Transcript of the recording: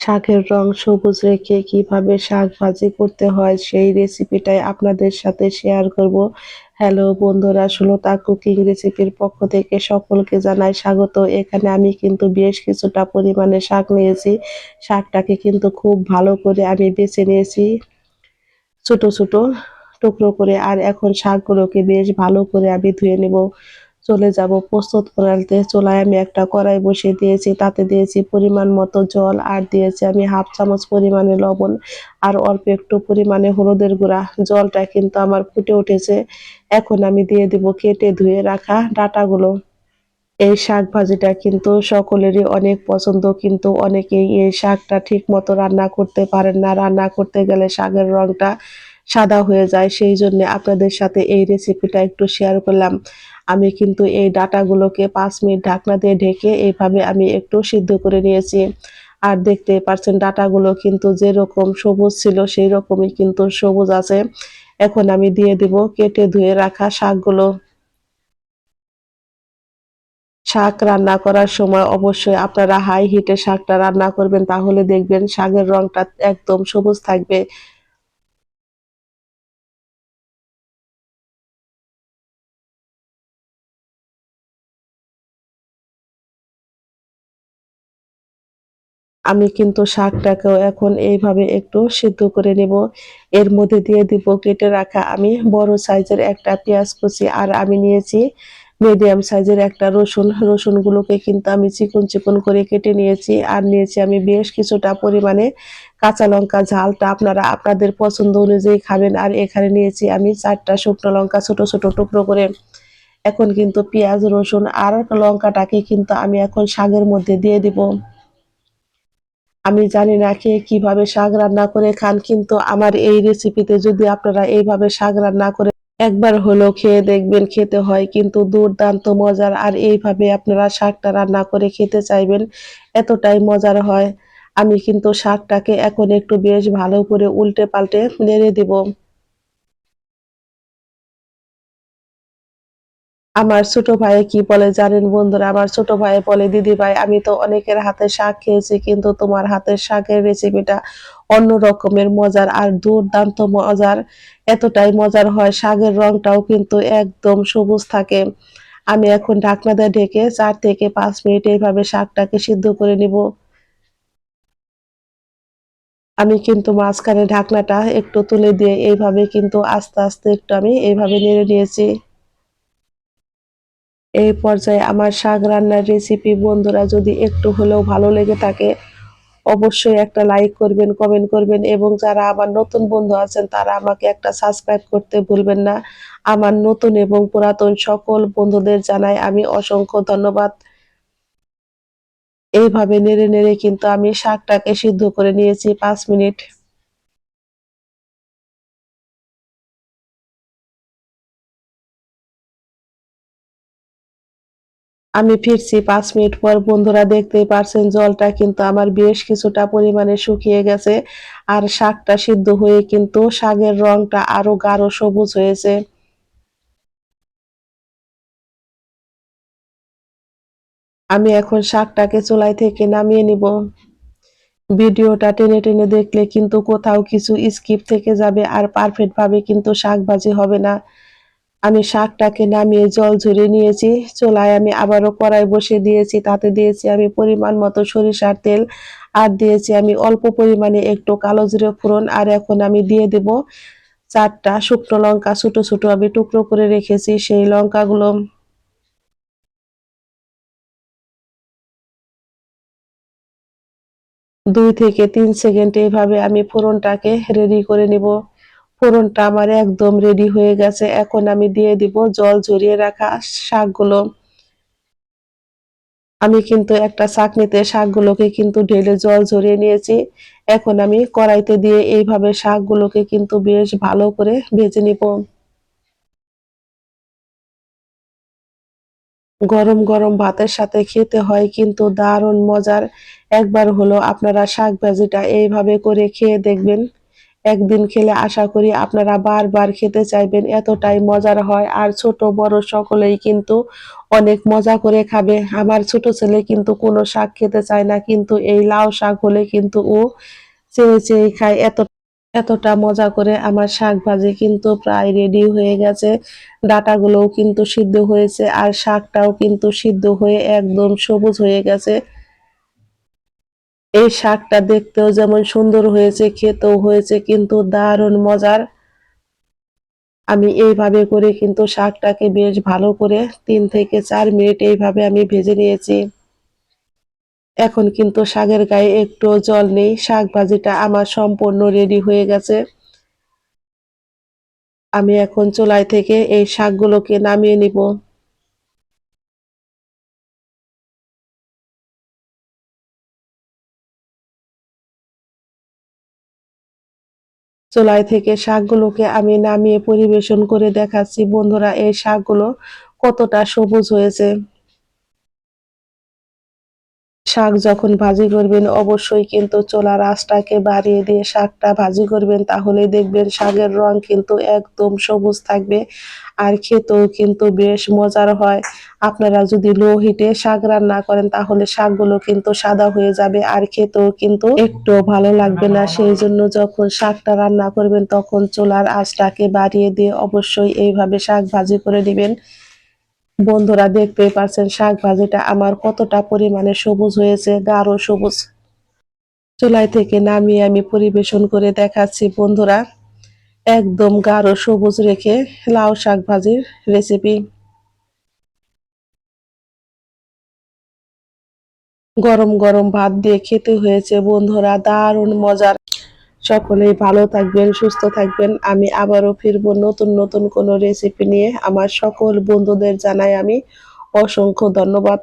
শাকের রং সবুজ রেখে কীভাবে শাক ভাজি করতে হয় সেই রেসিপিটাই আপনাদের সাথে শেয়ার করব। হ্যালো বন্ধুরা, সুলতা কুকিং রেসিপির পক্ষ থেকে সকলকে জানাই স্বাগত। এখানে আমি কিন্তু বেশ কিছুটা পরিমাণে শাক নিয়েছি। শাকটাকে কিন্তু খুব ভালো করে আমি বেছে নিয়েছি। ছোট ছোট টুকরো করে, আর এখন শাকগুলোকে বেশ ভালো করে আমি ধুয়ে নেব। চলে যাব, প্রস্তুত করাতে চুলায় আমি একটা কড়াই বসিয়ে দিয়েছি, তাতে দিয়েছি পরিমাণ মতো জল আর দিয়েছি আমি হাফ চামচ পরিমাণে লবণ আর অল্প একটু পরিমাণে হলুদের গুঁড়া। জলটা কিন্তু আমার ফুটে উঠেছে, এখন আমি দিয়ে দিব কেটে ধুয়ে রাখা ডাটাগুলো। এই শাক ভাজিটা কিন্তু সকলেরই অনেক পছন্দ, কিন্তু অনেকেই এই শাকটা ঠিক মতো রান্না করতে পারেন না। রান্না করতে গেলে শাকের রংটা সাদা হয়ে যায়। সেই জন্য আপনাদের সাথে এই রেসিপিটা একটু শেয়ার করলাম। আমি কিন্তু এই ডাটাগুলোকে পাঁচ মিনিট ঢাকনা দিয়ে ঢেকে এইভাবে আমি একটু সিদ্ধ করে নিয়েছি। আর দেখতে পাচ্ছেন ডাটাগুলো কিন্তু যেরকম সবুজ ছিল সেই রকমই কিন্তু সবুজ আছে। এখন আমি দিয়ে দিব কেটে ধুয়ে রাখা শাকগুলো। শাক রান্না করার সময় অবশ্যই আপনারা হাই হিটে শাকটা রান্না করবেন, তাহলে দেখবেন শাকের রংটা একদম সবুজ থাকবে। আমি কিন্তু শাকটাকেও এখন এইভাবে একটু সিদ্ধ করে নেব। এর মধ্যে দিয়ে দিব কেটে রাখা আমি বড় সাইজের একটা পেঁয়াজ কুচি আর আমি নিয়েছি মিডিয়াম সাইজের একটা রসুন। রসুনগুলোকে কিন্তু আমি চিকন চিকন করে কেটে নিয়েছি আর নিয়েছি আমি বেশ কিছুটা পরিমাণে কাঁচা লঙ্কা ঝালটা। আপনারা আপনাদের পছন্দ অনুযায়ী খাবেন আর এখানে নিয়েছি আমি চারটা শুকনো লঙ্কা ছোট ছোট টুকরো করে। এখন কিন্তু পেঁয়াজ, রসুন আর লঙ্কাটাকে কিন্তু আমি এখন শাকের মধ্যে দিয়ে দিব। আমি জানি না কে কীভাবে শাক রান্না করে খান, কিন্তু আমার এই রেসিপিতে যদি আপনারা এইভাবে শাক রান্না করে একবার হলো খেয়ে দেখবেন, খেতে হয়। কিন্তু দুর্দান্ত মজার আর এইভাবে আপনারা শাকটা রান্না করে খেতে চাইবেন, এতটাই মজার হয়। আমি কিন্তু শাকটাকে এখন একটু বেশ ভালো করে উল্টে পাল্টে নেড়ে দিব। আমার ছোট ভাই কি বলে জানেন বন্ধুরা? আমার ছোট ভাই বলে, দিদি ভাই, আমি তো অনেকের হাতে শাক খেয়েছি, কিন্তু তোমার হাতের শাকের রেসিপিটা অন্য রকমের মজার আর দুর্দান্ত মজার। এতটাই মজার হয়, শাকের রংটাও কিন্তু একদম সবুজ থাকে। আমি এখন ঢাকনা দিয়ে ঢেকে চার থেকে পাঁচ মিনিট এইভাবে শাকটাকে সিদ্ধ করে নিব। আমি কিন্তু মাঝখানে ঢাকনাটা একটু তুলে দিয়ে এইভাবে কিন্তু আস্তে আস্তে একটু আমি এইভাবে নেড়ে নিয়েছি। এই পর্যায়ে আমার শাক রান্নার রেসিপি বন্ধুরা যদি একটু হলেও ভালো লেগে থাকে, অবশ্যই একটা লাইক করবেন কমেন্ট করবেন এবং যারা আমার নতুন বন্ধু আছেন, তারা আমাকে একটা সাবস্ক্রাইব করতে ভুলবেন না। আমার নতুন এবং পুরাতন সকল বন্ধুদের জানাই আমি অসংখ্য ধন্যবাদ। এইভাবে নেড়ে নেড়ে কিন্তু আমি শাকটাকে সিদ্ধ করে নিয়েছি পাঁচ মিনিট। আমি ফিরছি পাঁচ মিনিট পর। বন্ধুরা দেখতেই পারছেন, জলটা কিন্তু আমার বেশ কিছুটা পরিমাণে শুকিয়ে গেছে আর শাকটা সিদ্ধ হয়ে কিন্তু শাকের রংটা আরও গাঢ় সবুজ হয়েছে। আমি এখন শাকটাকে চুলাই থেকে নামিয়ে নিব। ভিডিওটা টেনে টেনে দেখলে কিন্তু কোথাও কিছু স্কিপ থেকে যাবে আর পারফেক্ট ভাবে কিন্তু শাক ভাজি হবে না। আমি শাকটাকে নামিয়ে জল ঝরিয়ে নিয়েছি। চোলায় আমি আবারও কড়াই বসে দিয়েছি। তাতে দিয়েছি আমি পরিমাণ মতো সরিষার তেল। আর দিয়েছি আমি অল্প পরিমাণে একটু কালো জিরে ফোড়ন। আর এখন আমি দিয়ে দেব চারটা শুকনো লঙ্কা। ছোটো ছোটো আমি টুকরো করে রেখেছি। সেই লঙ্কাগুলো দুই থেকে তিন সেকেন্ড এইভাবে আমি ফোড়নটাকে রেডি করে নিব। ফোড়নটা আমার একদম রেডি হয়ে গেছে। এখন আমি দিয়ে দিব জল ঝরিয়ে রাখা শাকগুলো। আমি কিন্তু একটা চাকনিতে শাকগুলোকে কিন্তু ঢেলে জল ঝরিয়ে নিয়েছি। এখন আমি কড়াইতে দিয়ে এইভাবে শাকগুলোকে কিন্তু বেশ ভালো করে ভেজে নিব। গরম গরম ভাতের সাথে খেতে হয় কিন্তু দারুণ মজার। একবার হলো আপনারা শাক ভাজিটা এইভাবে করে খেয়ে দেখবেন। একদিন খেলে আশা করি আপনারা বারবার খেতে চাইবেন, এতটাই মজার হয়। আর ছোট, বড় সকলেই কিন্তু অনেক মজা করে খাবে। আমার ছোট ছেলে কিন্তু কোনো শাক খেতে চায় না, কিন্তু এই লাউ শাক হলে কিন্তু ও চেয়ে চেয়ে খায়। এত, এতটা মজা করে আমার শাক ভাজি কিন্তু প্রায় রেডি হয়ে গেছে। ডাটাগুলোও কিন্তু সিদ্ধ হয়েছে আর শাকটাও কিন্তু সিদ্ধ হয়ে একদম সবুজ হয়ে গেছে। এই শাকটা দেখতেও যেমন সুন্দর হয়েছে, খেতেও হয়েছে, কিন্তু দারুণ মজার। আমি এইভাবে করে কিন্তু শাকটাকে বেশ ভালো করে তিন থেকে চার মিনিট এইভাবে আমি ভেজে নিয়েছি। এখন কিন্তু শাকের গায়ে একটু জল নেই শাক ভাজিটা আমার সম্পূর্ণ রেডি হয়ে গেছে। আমি এখন চুলায় থেকে এই শাকগুলোকে নামিয়ে নিব। চুলায় থেকে শাকগুলোকে আমি নামিয়ে পরিবেশন করে দেখাচ্ছি। বন্ধুরা এই শাকগুলো কতটা সবুজ হয়েছে। শাক যখন ভাজি করবেন, অবশ্যই কিন্তু চোলার আঁচটাকে বাড়িয়ে দিয়ে শাকটা ভাজি করবেন। তাহলে দেখবেন শাকের রং কিন্তু একদম সবুজ থাকবে আর খেতেও কিন্তু বেশ মজার হয়। আপনারা যদি লো হিটে শাক রান্না করেন, তাহলে শাকগুলো কিন্তু সাদা হয়ে যাবে আর খেতেও কিন্তু একটু ভালো লাগবে না। সেই জন্য যখন শাকটা রান্না করবেন, তখন চোলার আঁচটাকে বাড়িয়ে দিয়ে অবশ্যই এইভাবে শাক ভাজি করে দিবেন বন্ধুরা দেখতেই পাচ্ছেন শাক ভাজিটা আমার কতটা পরিমাণে সবুজ হয়েছে, গাঢ় সবুজ। চুলাই থেকে নামিয়ে আমি পরিবেশন করে দেখাচ্ছি বন্ধুরা, একদম গাঢ় সবুজ রেখে লাউ শাক ভাজির রেসিপি গরম গরম ভাত দিয়ে খেতে হয়েছে বন্ধুরা, দারুণ মজার। সকলেই ভালো থাকবেন, সুস্থ থাকবেন। আমি আবারও ফিরব নতুন নতুন কোনো রেসিপি নিয়ে। আমার সকল বন্ধুদের জানাই আমি অসংখ্য ধন্যবাদ।